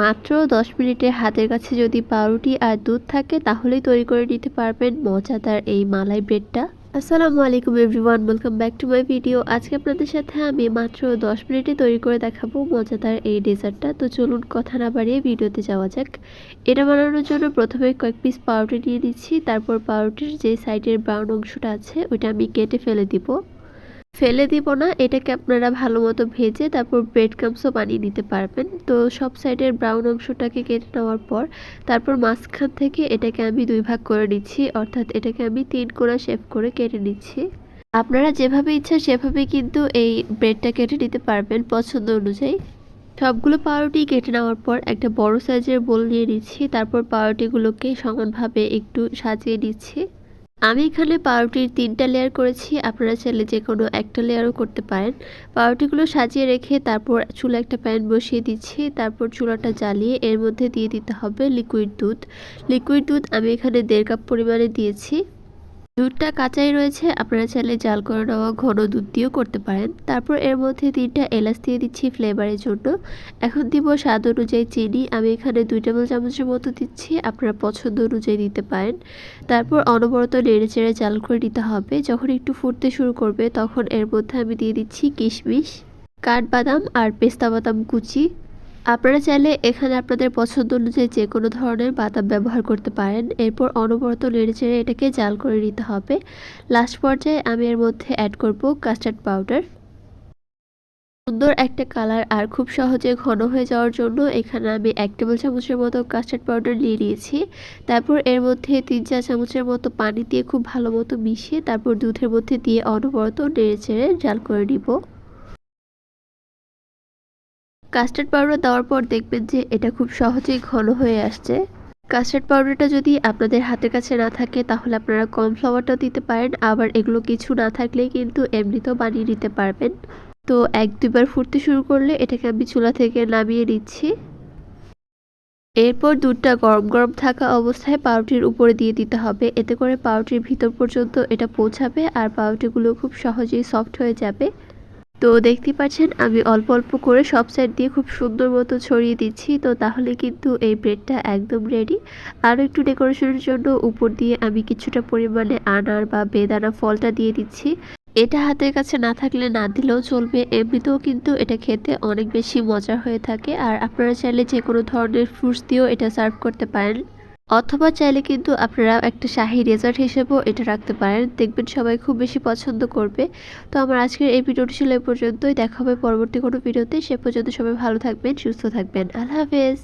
মাত্র দশ মিনিটে হাতের কাছে যদি পাউরুটি আর দুধ থাকে, তাহলেই তৈরি করে নিতে পারবেন মজাদার এই মালাই ব্রেডটা। আসসালামু আলাইকুম everyone welcome back to my video আজকে আপনাদের সাথে আমি মাত্র দশ মিনিটে তৈরি করে দেখাবো মজাদার এই ডেজার্টটা। তো চলুন কথা না বাড়িয়ে ভিডিওতে যাওয়া যাক। এটা বানানোর জন্য প্রথমে কয়েক পিস পাউরুটি নিয়ে নিচ্ছি। তারপর পাউরুটির যে সাইডের ব্রাউন অংশটা আছে, ওইটা আমি কেটে ফেলে দিব। ফেলে দিব না, এটাকে আপনারা ভালো মতো ভেজে তারপর ব্রেড ক্রামসও বানিয়ে নিতে পারবেন। তো সব সাইডের ব্রাউন অংশটাকে কেটে নেওয়ার পর, তারপর মাঝখান থেকে এটাকে আমি দুই ভাগ করে নিচ্ছি, অর্থাৎ এটাকে আমি তিন কোণা শেপ করে কেটে নিচ্ছি। আপনারা যেভাবে ইচ্ছা সেভাবে কিন্তু এই ব্রেডটা কেটে নিতে পারবেন পছন্দ অনুযায়ী। সবগুলো পাউরুটি কেটে নেওয়ার পর একটা বড় সাইজের বোল নিয়ে নিচ্ছি, তারপর পাউরুটিগুলোকে সমানভাবে একটু সাজিয়ে নিচ্ছি। আমি এখানে পাউরুটির তিনটা লেয়ার করেছি। আপনারা চাইলে যে কোনো একটা লেয়ারও করতে পারেন। পাউরুটিগুলো সাজিয়ে রেখে তারপর চুলা একটা প্যান বসিয়ে দিচ্ছি। তারপর চুলাটা জ্বালিয়ে এর মধ্যে দিয়ে দিতে হবে লিকুইড দুধ। লিকুইড দুধ আমি এখানে দেড় কাপ পরিমাণে দিয়েছি। দুধটা কাঁচাই রয়েছে, আপনারা চাইলে জাল করে নেওয়া ঘন দুধ দিয়েও করতে পারেন। তারপর এর মধ্যে তিনটা এলাচ দিয়ে দিচ্ছি ফ্লেভারের জন্য। এখন দিব স্বাদ অনুযায়ী চিনি, আমি এখানে দুই টেবিল চামচের মতো দিচ্ছি, আপনারা পছন্দ অনুযায়ী দিতে পারেন। তারপর অনবরত নেড়ে চেড়ে জাল করে নিতে হবে, যখন একটু ফুটতে শুরু করবে, তখন এর মধ্যে আমি দিয়ে দিচ্ছি কিশমিশ, কাঠবাদাম আর পেস্তা বাদাম কুচি। আপনারা চাইলে এখানে আপনাদের পছন্দ অনুযায়ী যে কোনো ধরনের বাদাম ব্যবহার করতে পারেন। এরপর অনবরত নেড়েচেড়ে এটাকে জাল করে নিতে হবে। লাস্ট পর্যায়ে আমি এর মধ্যে অ্যাড করব কাস্টার্ড পাউডার সুন্দর একটা কালার আর খুব সহজে ঘন হয়ে যাওয়ার জন্য এখানে আমি এক টেবিল চামচের মতো কাস্টার্ড পাউডার নিয়ে নিয়েছি। তারপর এর মধ্যে তিন চার চামচের মতো পানি দিয়ে খুব ভালো মতো মিশিয়ে তারপর দুধের মধ্যে দিয়ে অনবরত নেড়ে চেড়ে জাল করে নিব। কাস্টার্ড পাউডার দেওয়ার পর দেখবেন যে এটা খুব সহজেই ঘন হয়ে আসছে। কাস্টার্ড পাউডারটা যদি আপনাদের হাতের কাছে না থাকে, তাহলে আপনারা কর্নফ্লাওয়ারটাও দিতে পারেন। আবার এগুলো কিছু না থাকলেই কিন্তু এমনিতেও বানিয়ে নিতে পারবেন। তো এক দুবার ফুটতে শুরু করলে এটাকে আমি চুলা থেকে নামিয়ে নিচ্ছি। এরপর দুধটা গরম গরম থাকা অবস্থায় পাউরুটির উপরে দিয়ে দিতে হবে। এতে করে পাউরুটির ভিতর পর্যন্ত এটা পৌঁছাবে আর পাউরুটিগুলো খুব সহজেই সফট হয়ে যাবে। তো দেখতে পাচ্ছেন, আমি অল্প অল্প করে সব সাইড দিয়ে খুব সুন্দর মতো ছড়িয়ে দিচ্ছি। তো তাহলে কিন্তু এই ব্রেডটা একদম রেডি আরও একটু ডেকোরেশনের জন্য উপর দিয়ে আমি কিছুটা পরিমাণে আনার বা বেদানা ফলটা দিয়ে দিচ্ছি। এটা হাতের কাছে না থাকলে না দিলেও চলবে। এমনিতেও কিন্তু এটা খেতে অনেক বেশি মজা হয়ে থাকে। আর আপনারা চাইলে যে কোনো ধরনের ফ্রুটস দিয়েও এটা সার্ভ করতে পারেন। অথবা চাইলে কিন্তু আপনারা একটা শাহি ডেজার্ট হিসেবেও এটা রাখতে পারেন। দেখবেন সবাই খুব বেশি পছন্দ করবে। তো আমার আজকের এই ভিডিওটি ছিল এ পর্যন্তই। দেখা হবে পরবর্তী কোনো ভিডিওতে। সে পর্যন্ত সবাই ভালো থাকবেন, সুস্থ থাকবেন। আল্লাহ হাফেজ।